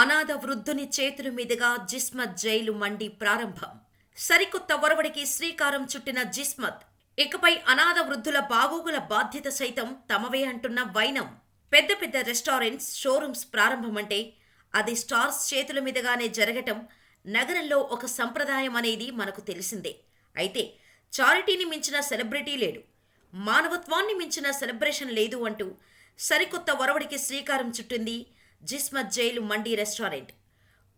అనాథ వృద్ధుని చేతుల మీదుగా జిస్మత్ జైలు మండి ప్రారంభం. సరికొత్త ఒరవడికి శ్రీకారం చుట్టిన జిస్మత్ ఇకపై అనాథ వృద్ధుల బాగోగుల బాధ్యత సైతం తమవే అంటున్న వైనం. పెద్ద పెద్ద రెస్టారెంట్స్ షోరూమ్స్ ప్రారంభమంటే అది స్టార్స్ చేతుల మీదుగానే జరగటం నగరంలో ఒక సంప్రదాయం అనేది మనకు తెలిసిందే. అయితే చారిటీని మించిన సెలబ్రిటీ లేడు. మానవత్వాన్ని మించిన సెలబ్రేషన్ లేదు అంటూ సరికొత్త ఒరవడికి శ్రీకారం చుట్టింది జిస్మత్ జైలు మండీ రెస్టారెంట్.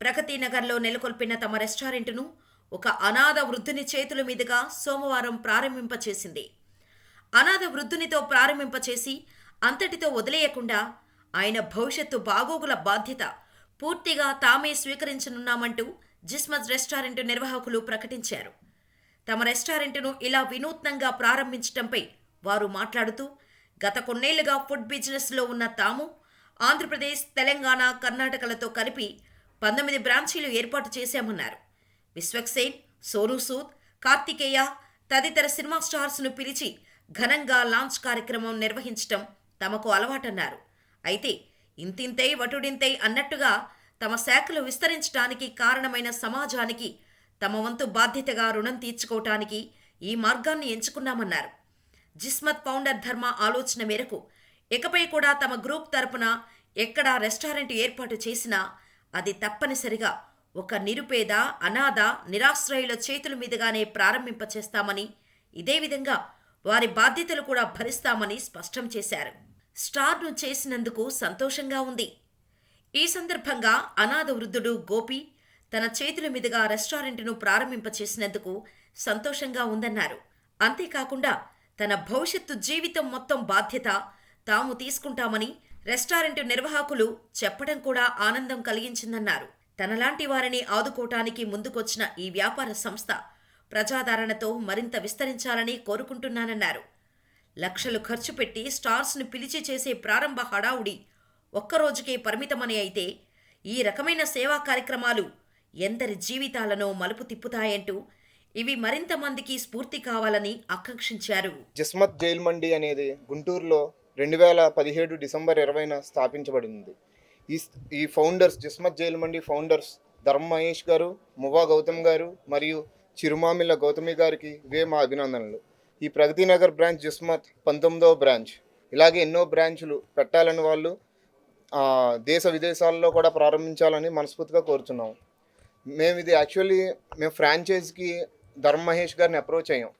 ప్రగతి నగర్లో నెలకొల్పిన తమ రెస్టారెంట్ను ఒక అనాథ వృద్ధుని చేతుల మీదుగా సోమవారం ప్రారంభింపచేసింది. అనాథ వృద్ధునితో ప్రారంభింపచేసి అంతటితో వదిలేయకుండా ఆయన భవిష్యత్తు బాగోగుల బాధ్యత పూర్తిగా తామే స్వీకరించనున్నామంటూ జిస్మత్ రెస్టారెంట్ నిర్వాహకులు ప్రకటించారు. తమ రెస్టారెంట్ను ఇలా వినూత్నంగా ప్రారంభించటంపై వారు మాట్లాడుతూ గత కొన్నేళ్ళుగా ఫుడ్ బిజినెస్లో ఉన్న తాము ఆంధ్రప్రదేశ్ తెలంగాణ కర్ణాటకలతో కలిపి పంతొమ్మిది బ్రాంచీలు ఏర్పాటు చేశామన్నారు. విశ్వక్సేన్ సోనూ సూద్ కార్తికేయ తదితర సినిమా స్టార్స్ను పిలిచి ఘనంగా లాంచ్ కార్యక్రమం నిర్వహించటం తమకు అలవాటన్నారు. అయితే ఇంతింతై వటుడింతై అన్నట్టుగా తమ శాఖలు విస్తరించడానికి కారణమైన సమాజానికి తమ వంతు బాధ్యతగా రుణం తీర్చుకోవటానికి ఈ మార్గాన్ని ఎంచుకున్నామన్నారు. జిస్మత్ ఫౌండర్ ధర్మ ఆలోచన మేరకు ఇకపై కూడా తమ గ్రూప్ తరపున ఎక్కడ రెస్టారెంట్ ఏర్పాటు చేసినా అది తప్పనిసరిగా ఒక నిరుపేద అనాథ నిరాశ్రయుల చేతుల మీదుగానే ప్రారంభింపచేస్తామని ఇదే విధంగా వారి బాధ్యతలు కూడా భరిస్తామని స్పష్టం చేశారు. స్టార్ను చేసినందుకు సంతోషంగా ఉంది. ఈ సందర్భంగా అనాథ వృద్ధుడు గోపి తన చేతుల మీదుగా రెస్టారెంట్ను ప్రారంభింపచేసినందుకు సంతోషంగా ఉందన్నారు. అంతేకాకుండా తన భవిష్యత్తు జీవితం మొత్తం బాధ్యత తాము తీసుకుంటామని రెస్టారెంట్ నిర్వాహకులు చెప్పడం కూడా ఆనందం కలిగించిందన్నారు. తనలాంటి వారిని ఆదుకోవటానికి ముందుకొచ్చిన ఈ వ్యాపార సంస్థ ప్రజాదరణతో మరింత విస్తరించాలని కోరుకుంటున్నానన్నారు. లక్షలు ఖర్చు పెట్టి స్టార్స్ను పిలిచి చేసే ప్రారంభ హడావుడి ఒక్కరోజుకే పరిమితమని అయితే ఈ రకమైన సేవా కార్యక్రమాలు ఎందరి జీవితాలను మలుపు తిప్పుతాయంటూ ఇవి మరింత మందికి స్ఫూర్తి కావాలని ఆకాంక్షించారు. జస్మత్ జైల్ మండి అనేది గుంటూరులో రెండు వేల పదిహేడు డిసెంబర్ ఇరవైన స్థాపించబడింది. ఈ ఈ ఫౌండర్స్ జిస్మత్ జైలుమండి ఫౌండర్స్ ధర్మ మహేష్ గారు మువా గౌతమ్ గారు మరియు చిరుమామిళ్ళ గౌతమి గారికి ఇవే మా అభినందనలు. ఈ ప్రగతి నగర్ బ్రాంచ్ జిస్మత్ పంతొమ్మిదవ బ్రాంచ్. ఇలాగే ఎన్నో బ్రాంచులు పెట్టాలని వాళ్ళు దేశ విదేశాల్లో కూడా ప్రారంభించాలని మనస్ఫూర్తిగా కోరుచున్నాం మేము ఇది యాక్చువల్లీ మేము ఫ్రాంచైజ్కి ధర్మ మహేష్ గారిని అప్రోచ్ అయ్యాం.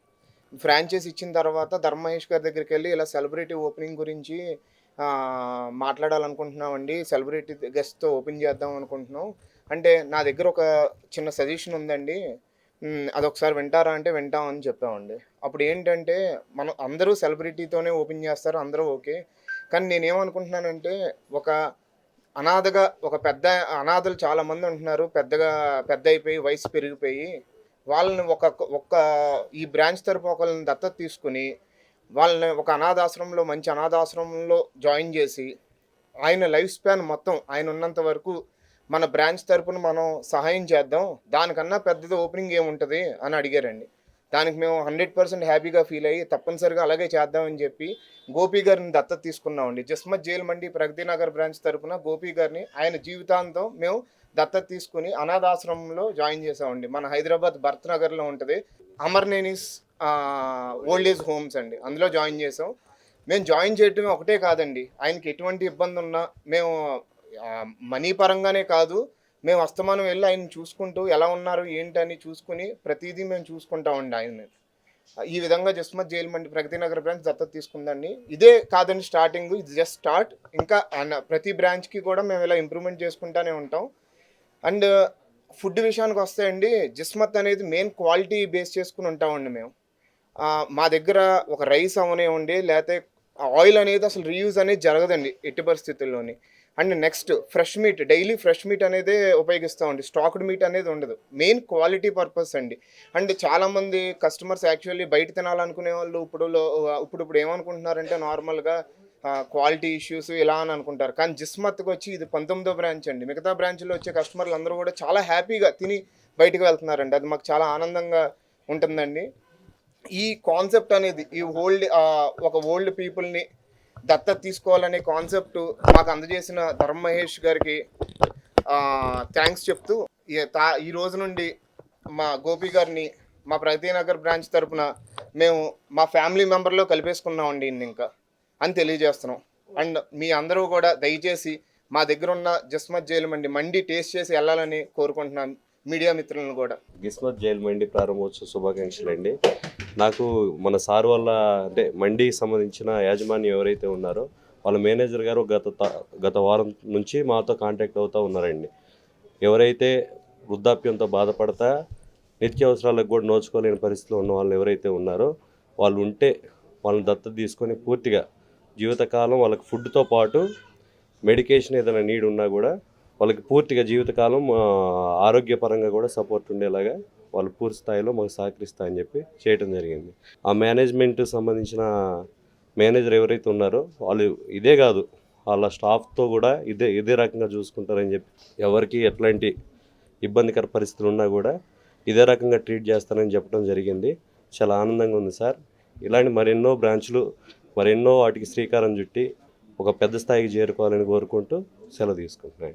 ఫ్రాంచైజ్ ఇచ్చిన తర్వాత ధర్మ గారి దగ్గరికి వెళ్ళి ఇలా సెలబ్రిటీ ఓపెనింగ్ గురించి మాట్లాడాలనుకుంటున్నామండి. సెలబ్రిటీ గెస్ట్తో ఓపెన్ చేద్దాం అనుకుంటున్నాం. అంటే నా దగ్గర ఒక చిన్న సజెషన్ ఉందండి. అదొకసారి వింటారా అంటే వింటాం అని చెప్పామండి. అప్పుడు ఏంటంటే మనం అందరూ సెలబ్రిటీతోనే ఓపెన్ చేస్తారు అందరూ ఓకే. కానీ నేనేమనుకుంటున్నానంటే ఒక అనాథగా ఒక పెద్ద అనాథలు చాలామంది ఉంటున్నారు. పెద్దగా పెద్ద అయిపోయి వయసు పెరిగిపోయి వాళ్ళని ఒక ఒక్క ఈ బ్రాంచ్ తరపు ఒకళ్ళని దత్తత తీసుకుని వాళ్ళని ఒక అనాథాశ్రమంలో మంచి అనాథాశ్రమంలో జాయిన్ చేసి ఆయన లైఫ్ స్పాన్ మొత్తం ఆయన ఉన్నంత వరకు మన బ్రాంచ్ తరపున మనం సహాయం చేద్దాం. దానికన్నా పెద్దది ఓపెనింగ్ ఏముంటుంది అని అడిగారండి. దానికి మేము హండ్రెడ్ పర్సెంట్ హ్యాపీగా ఫీల్ అయ్యి తప్పనిసరిగా అలాగే చేద్దామని చెప్పి గోపి గారిని దత్తత తీసుకున్నామండి. జస్మత్ జైల్ మండి ప్రగతి నగర్ బ్రాంచ్ తరపున గోపి గారిని ఆయన జీవితాంతం మేము దత్తత తీసుకుని అనాథాశ్రమంలో జాయిన్ చేసామండి మన హైదరాబాద్ భర్త్ నగర్లో ఉంటుంది. అమర్నేనిస్ ఓల్డ్ ఏజ్ హోమ్స్ అండి. అందులో జాయిన్ చేసాం మేము జాయిన్ చేయటమే ఒకటే కాదండి. ఆయనకి ఎటువంటి ఇబ్బంది ఉన్నా మేము మనీ పరంగానే కాదు. మేము అస్తమానం వెళ్ళి ఆయన చూసుకుంటూ ఎలా ఉన్నారు ఏంటని చూసుకుని ప్రతిదీ మేము చూసుకుంటామండి ఆయన్ని. ఈ విధంగా జస్మత్ జైల్ మండి ప్రగతి నగర్ బ్రాంచ్ దత్తత తీసుకుందండి. ఇదే కాదండి స్టార్టింగ్. ఇది జస్ట్ స్టార్ట్. ఇంకా ప్రతి బ్రాంచ్కి కూడా మేము ఇలా ఇంప్రూవ్మెంట్ చేసుకుంటానే ఉంటాం. అండ్ ఫుడ్ విషయానికి వస్తే అండి జిస్మత్ అనేది మెయిన్ క్వాలిటీ బేస్ చేసుకుని ఉంటామండి మేము. మా దగ్గర ఒక రైస్ అవనివ్వండి లేకపోతే ఆయిల్ అనేది అసలు రీయూజ్ అనేది జరగదండి ఎట్టి పరిస్థితుల్లోని. And next fresh meat daily fresh meat అనేది ఉపయోగిస్తామండి. స్టాక్డ్ మీట్ అనేది ఉండదు. మెయిన్ క్వాలిటీ పర్పస్ అండి. అండ్ చాలామంది కస్టమర్స్ యాక్చువల్లీ బయట తినాలనుకునే వాళ్ళు ఇప్పుడు ఇప్పుడు ఇప్పుడు ఏమనుకుంటున్నారంటే నార్మల్గా క్వాలిటీ ఇష్యూస్ ఇలా అని అనుకుంటారు. కానీ జిస్మత్కి వచ్చి ఇది పంతొమ్మిదో బ్రాంచ్ అండి. మిగతా బ్రాంచ్లో వచ్చే కస్టమర్లు అందరూ కూడా చాలా హ్యాపీగా తిని బయటకు వెళ్తున్నారండి. అది మాకు చాలా ఆనందంగా ఉంటుందండి. ఈ కాన్సెప్ట్ అనేది ఈ ఓల్డ్ ఒక ఓల్డ్ పీపుల్ని దత్తత తీసుకోవాలనే కాన్సెప్ట్ మాకు అందజేసిన ధర్మ మహేష్ గారికి థ్యాంక్స్ చెప్తూ ఈ తా- ఈ రోజు నుండి మా గోపి గారిని మా ప్రగతినగర్ బ్రాంచ్ తరపున మేము మా ఫ్యామిలీ మెంబర్లో కలిపేసుకున్నామండి ఇంకా. అని తెలియజేస్తున్నాం. అండ్ మీ అందరూ కూడా దయచేసి మా దగ్గర ఉన్న జస్మత్ జైలు మండి మండి టేస్ట్ చేసి వెళ్ళాలని కోరుకుంటున్నాం మీడియా మిత్రులను కూడా. గిస్మత్ జైలు మండి ప్రారంభోత్సవ శుభాకాంక్షలు అండి. నాకు మన సార్ వల్ల అంటే మండికి సంబంధించిన యాజమాన్యం ఎవరైతే ఉన్నారో వాళ్ళ మేనేజర్ గారు గత గత వారం నుంచి మాతో కాంటాక్ట్ అవుతూ ఉన్నారండి. ఎవరైతే వృద్ధాప్యంతో బాధపడతా నిత్యావసరాలకు కూడా నోచుకోలేని పరిస్థితిలో ఉన్న వాళ్ళు ఎవరైతే ఉన్నారో వాళ్ళు ఉంటే వాళ్ళని దత్తత తీసుకొని పూర్తిగా జీవితకాలం వాళ్ళకి ఫుడ్తో పాటు మెడికేషన్ ఏదైనా నీడ్ ఉన్నా కూడా వాళ్ళకి పూర్తిగా జీవితకాలం ఆరోగ్యపరంగా కూడా సపోర్ట్ ఉండేలాగా వాళ్ళు పూర్తి స్థాయిలో మాకు సహకరిస్తారని చెప్పి చేయటం జరిగింది. ఆ మేనేజ్మెంట్ సంబంధించిన మేనేజర్ ఎవరైతే ఉన్నారో వాళ్ళు ఇదే కాదు వాళ్ళ స్టాఫ్తో కూడా ఇదే ఇదే రకంగా చూసుకుంటారని చెప్పి ఎవరికి ఎట్లాంటి ఇబ్బందికర పరిస్థితులు ఉన్నా కూడా ఇదే రకంగా ట్రీట్ చేస్తానని చెప్పడం జరిగింది. చాలా ఆనందంగా ఉంది సార్. ఇలాంటి మరెన్నో బ్రాంచ్లు మరెన్నో వాటికి శ్రీకారం చుట్టి ఒక పెద్ద స్థాయికి చేరుకోవాలని కోరుకుంటూ సెలవు తీసుకుంటున్నాను.